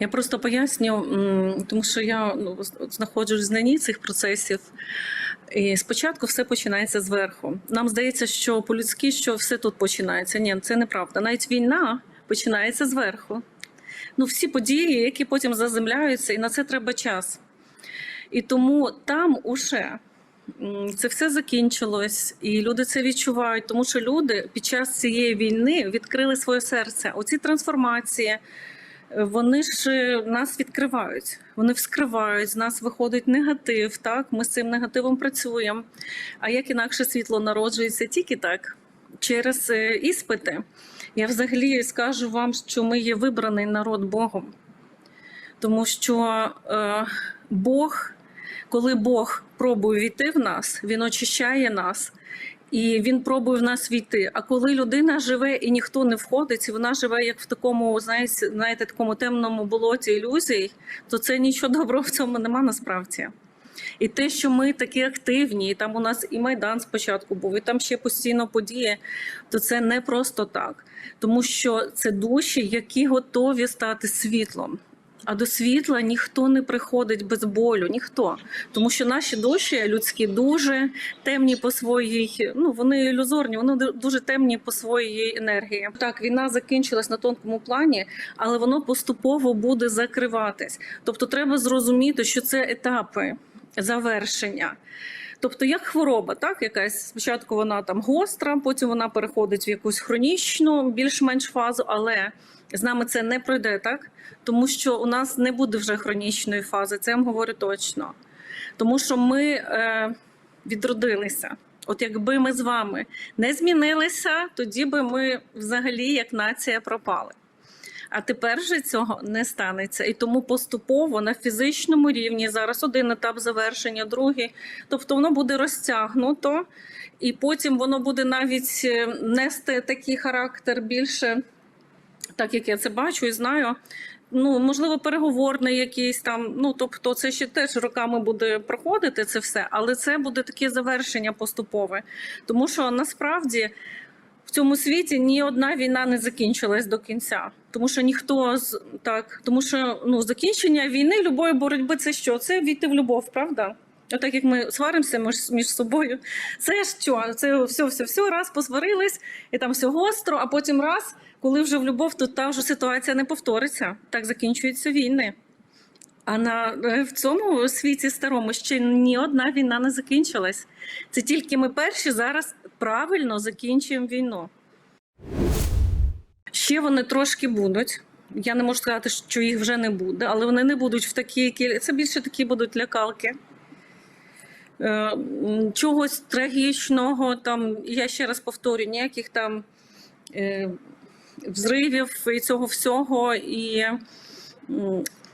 Я просто поясню, тому що я ну, знаходжусь в знанні цих процесів. І спочатку все починається зверху. Нам здається, що по-людськи, що все тут починається. Ні, це неправда. Навіть війна починається зверху. Ну, всі події, які потім заземляються, і на це треба час. І тому там уже це все закінчилось, і люди це відчувають, тому що люди під час цієї війни відкрили своє серце. Оці трансформації, вони ж е, нас відкривають, вони вскривають, з нас виходить негатив. Так, ми з цим негативом працюємо. А як інакше світло народжується тільки так, через е, іспити. Я взагалі скажу вам, що ми є вибраний народ Богом, тому що е, Бог, коли Бог пробує війти в нас, Він очищає нас. І він пробує в нас війти. А коли людина живе і ніхто не входить, і вона живе як в такому, знаєте, знаєте, такому темному болоті ілюзій, то це нічого доброго в цьому нема насправді. І те, що ми такі активні, і там у нас і майдан спочатку був, і там ще постійно події, то це не просто так, тому що це душі, які готові стати світлом. А до світла ніхто не приходить без болю, ніхто. Тому що наші душі людські дуже темні по своїй, ну вони ілюзорні, вони дуже темні по своїй енергії. Так, війна закінчилась на тонкому плані, але воно поступово буде закриватись. Тобто, треба зрозуміти, що це етапи завершення. Тобто, як хвороба, так якась спочатку вона там гостра, потім вона переходить в якусь хронічну, більш-менш фазу, але з нами це не пройде, так тому що у нас не буде вже хронічної фази. Це я вам говорю точно. Тому що ми е, відродилися. От якби ми з вами не змінилися, тоді би ми взагалі як нація пропали. А тепер же цього не станеться. І тому поступово на фізичному рівні зараз один етап завершення, другий. Тобто воно буде розтягнуто, і потім воно буде навіть е, нести такий характер більше, так як я це бачу і знаю. Ну, можливо, переговорний якийсь там. Ну тобто, це ще теж роками буде проходити це все, але це буде таке завершення поступове. Тому що насправді в цьому світі ні одна війна не закінчилась до кінця, тому що ніхто з так, тому що ну закінчення війни, любої боротьби, це що? Це війти в любов, правда? Отак як ми сваримося між, між собою, це що? Це все, все, все, раз посварились, і там все гостро, а потім раз, коли вже в любов, то та вже ситуація не повториться. Так закінчуються війни. А на в цьому світі старому ще ні одна війна не закінчилась. Це тільки ми перші зараз правильно закінчуємо війну. Ще вони трошки будуть. Я не можу сказати, що їх вже не буде, але вони не будуть в такі. Це більше такі будуть лякалки. Е, чогось трагічного, там, я ще раз повторю, ніяких там е, взривів і цього всього. І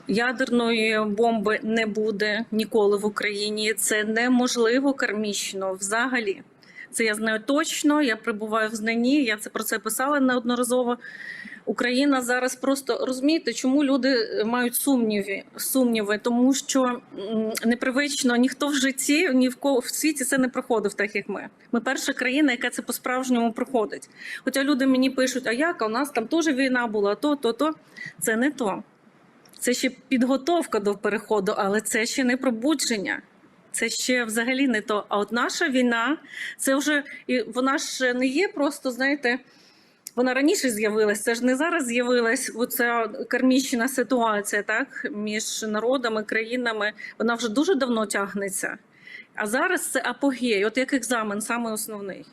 ядерної бомби не буде ніколи в Україні. Це неможливо кармічно взагалі. Це я знаю точно. Я прибуваю в знанні. Я це про це писала неодноразово. Україна зараз просто розумієте, чому люди мають сумніви, сумніви, тому що непривично ніхто в житті, ні в кого в світі це не проходив, так як ми. Ми перша країна, яка це по-справжньому проходить. Хоча люди мені пишуть, а як а у нас там теж війна була, то, то, то. Це не то. Це ще підготовка до переходу, але це ще не пробудження. Це ще взагалі не то. А от наша війна, це вже і вона ж не є просто, знаєте, вона раніше з'явилась. Це ж не зараз з'явилась оця кармічна ситуація, так між народами, країнами. Вона вже дуже давно тягнеться. А зараз це апогей, от як екзамен, саме основний,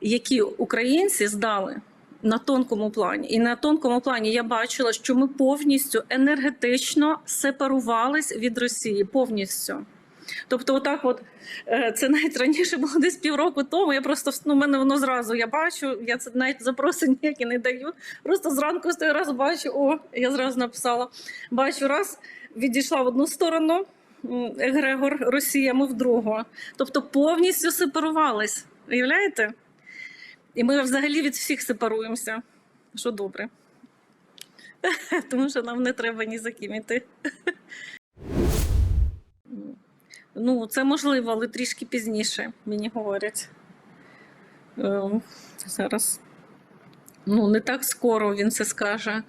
які українці здали на тонкому плані. І на тонкому плані я бачила, що ми повністю енергетично сепарувались від Росії. Повністю. Тобто, отак, от е, це навіть раніше було десь півроку тому. Я просто ну, мене воно зразу я бачу. Я це навіть запросень ніякі не даю. Просто зранку стою раз бачу. О, я зразу написала. Бачу, раз відійшла в одну сторону. Егрегор Росія, ми в другу. Тобто повністю сепарувались. Уявляєте? І ми взагалі від всіх сепаруємося. Що добре. Тому що нам не треба ні за ким іти. Ну, це можливо, але трішки пізніше, мені говорять. Ем, зараз. Ну, не так скоро він це скаже.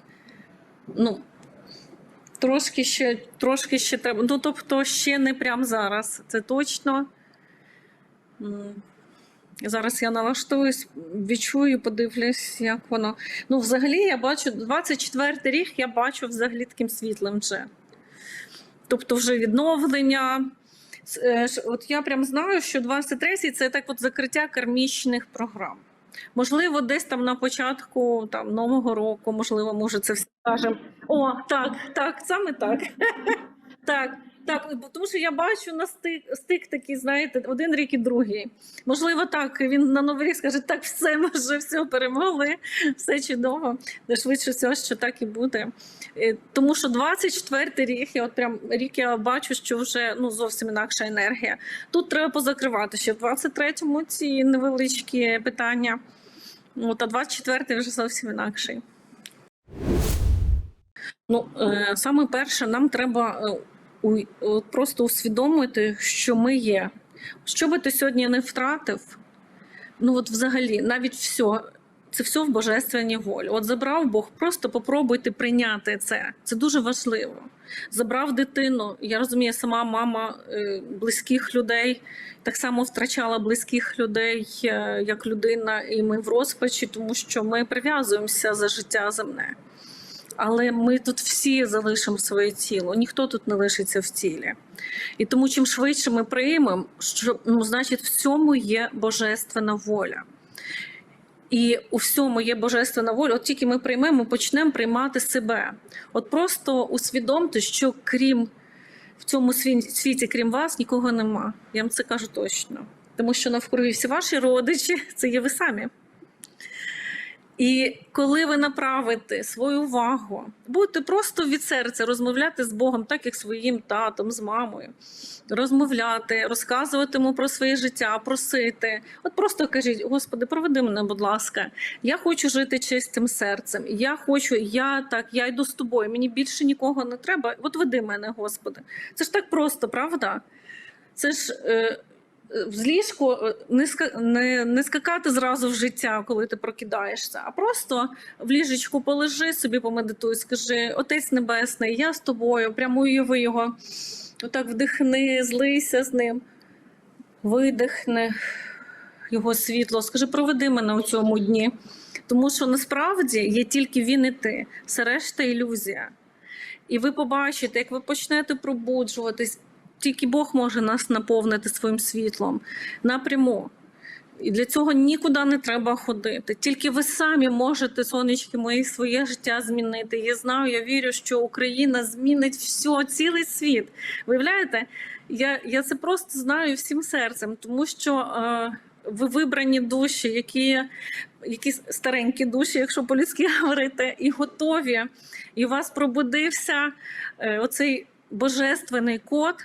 Ну, Трошки ще, трошки ще треба. Ну, тобто, ще не прямо зараз. Це точно. Зараз я налаштуюсь, відчую, подивлюсь, як воно. Ну, взагалі, я бачу 24 рік, я бачу взагалі таким світлим вже. Тобто, вже відновлення. Е, От я прям знаю, що 23-й це так от закриття кармічних програм. Можливо, десь там на початку там, Нового року, можливо, може, це все скажемо. О, так, так, саме так. Так, так, тому що я бачу на стик, стик такий, знаєте, один рік і другий. Можливо, так. Він на новий рік скаже, так, все, ми вже все перемогли, все чудово. Де швидше всього, що так і буде. Е, Тому що 24 рік, я от прям рік я бачу, що вже ну зовсім інакша енергія. Тут треба позакривати ще в 23-му ці невеличкі питання. От, а 24-й вже зовсім інакший. Ну, е, саме перше, нам треба е, просто усвідомити, що ми є. Що би ти сьогодні не втратив, ну от взагалі, навіть все, це все в божественній волі. От забрав Бог, просто попробуйте прийняти це. Це дуже важливо. Забрав дитину. Я розумію, сама мама е, близьких людей, так само втрачала близьких людей е, як людина, і ми в розпачі, тому що ми прив'язуємося за життя земне. Але ми тут всі залишимо своє тіло, ніхто тут не лишиться в тілі. І тому, чим швидше ми приймемо, що ну, значить, в цьому є божественна воля. І у всьому є божественна воля. От тільки ми приймемо, почнемо приймати себе. От просто усвідомте, що крім в цьому світі, крім вас, нікого нема. Я вам це кажу точно. Тому що навкруги всі ваші родичі це є ви самі. І коли ви направите свою увагу, будете просто від серця розмовляти з Богом, так як своїм татом, з мамою, розмовляти, розказувати йому про своє життя, просити. От просто кажіть: Господи, проведи мене, будь ласка, я хочу жити чистим серцем. Я хочу, я так, я йду з тобою. Мені більше нікого не треба. От веди мене, Господи. Це ж так просто, правда? Це ж. Е, з ліжку е, не, не, не скакати зразу в життя, коли ти прокидаєшся, а просто в ліжечку полежи собі, помедитуй, скажи: Отець Небесний, я з тобою, прямо уяви його. Отак вдихни, злийся з ним, видихни його світло. Скажи, проведи мене у цьому дні. Тому що насправді є тільки він і ти, все решта ілюзія. І ви побачите, як ви почнете пробуджуватись, тільки Бог може нас наповнити своїм світлом напряму. І для цього нікуди не треба ходити. Тільки ви самі можете, сонечки мої, своє життя змінити. Я знаю, я вірю, що Україна змінить все, цілий світ. Виявляєте, я, я це просто знаю всім серцем, тому що е, ви вибрані душі, які, які старенькі душі, якщо по-людськи говорити, і готові. І у вас пробудився е, оцей божественний код.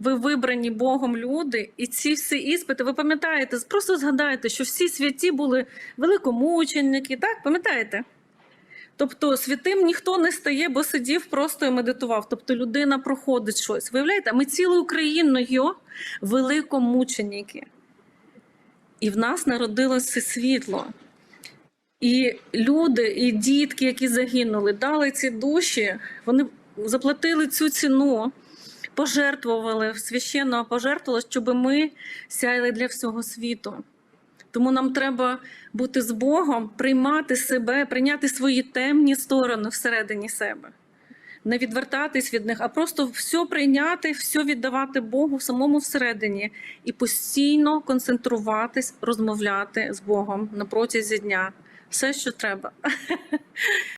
Ви вибрані Богом люди, і ці всі іспити, ви пам'ятаєте, просто згадайте, що всі святі були великомученики, так? Пам'ятаєте? Тобто святим ніхто не стає, бо сидів просто і медитував. Тобто людина проходить щось. Виявляєте, ми цілою Україною великомученики. І в нас народилося світло. І люди, і дітки, які загинули, дали ці душі, вони заплатили цю ціну, пожертвували, священно пожертвували, щоб ми сяяли для всього світу. Тому нам треба бути з Богом, приймати себе, прийняти свої темні сторони всередині себе. Не відвертатись від них, а просто все прийняти, все віддавати Богу самому всередині і постійно концентруватись, розмовляти з Богом на протязі дня. Все, що треба.